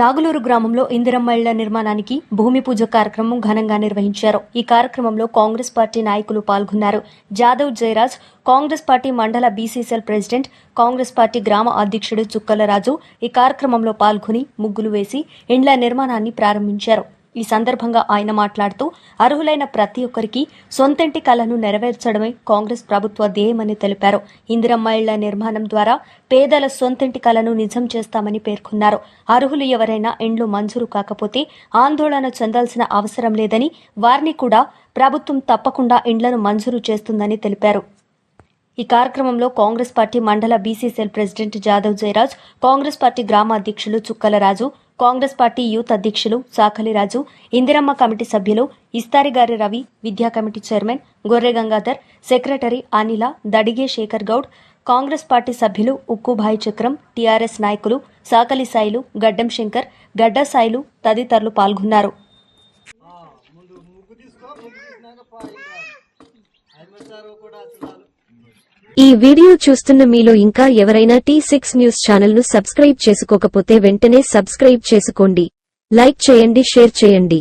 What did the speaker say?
నాగులూరు గ్రామంలో ఇందిరమ్మ ఇళ్ళ నిర్మాణానికి భూమి పూజ కార్యక్రమం ఘనంగా నిర్వహించారు. ఈ కార్యక్రమంలో కాంగ్రెస్ పార్టీ నాయకులు పాల్గొన్నారు. జాదవ్ జయరాజ్ కాంగ్రెస్ పార్టీ మండల బీసీసీఎల్ ప్రెసిడెంట్ కాంగ్రెస్ పార్టీ గ్రామ అధ్యక్షుడు చుక్కలరాజు ఈ కార్యక్రమంలో పాల్గొని ముగ్గులు వేసి ఇండ్ల నిర్మాణాన్ని ప్రారంభించారు. ఈ సందర్భంగా ఆయన మాట్లాడుతూ అర్హులైన ప్రతి ఒక్కరికి సొంతింటి కలను నెరవేర్చడమే కాంగ్రెస్ ప్రభుత్వ ధ్యేయమని తెలిపారు. ఇందిరమ్మ ఇళ్ళ నిర్మాణం ద్వారా పేదల సొంతింటి కళను నిజం చేస్తామని పేర్కొన్నారు. అర్హులు ఎవరైనా ఇండ్లు మంజూరు కాకపోతే ఆందోళన చెందాల్సిన అవసరం లేదని వారిని కూడా ప్రభుత్వం తప్పకుండా ఇండ్లను మంజూరు చేస్తుందని తెలిపారు. ఈ కార్యక్రమంలో కాంగ్రెస్ పార్టీ మండల BCCL president Jadhav Jayaraj Congress party గ్రామ అధ్యక్షులు చుక్కలరాజు కాంగ్రెస్ పార్టీ యూత్ అధ్యక్షులు సాకలిరాజు ఇందిరమ్మ కమిటీ సభ్యులు ఇస్తారిగారి రవి విద్యా కమిటీ చైర్మన్ గొర్రె గంగాధర్ సెక్రటరీ అనిల దడిగే శేఖర్ గౌడ్ కాంగ్రెస్ పార్టీ సభ్యులు ఉక్కుభాయి చక్రం టీఆర్ఎస్ నాయకులు సాకలి సాయిలు గడ్డం శంకర్ గడ్డ సాయిలు తదితరులు పాల్గొన్నారు. కూడా ఈ వీడియో చూస్తున్న మీలో ఇంకా ఎవరైనా టీ సిక్స్ న్యూస్ ఛానల్ను సబ్స్క్రైబ్ చేసుకోకపోతే వెంటనే సబ్స్క్రైబ్ చేసుకోండి. లైక్ చేయండి షేర్ చేయండి.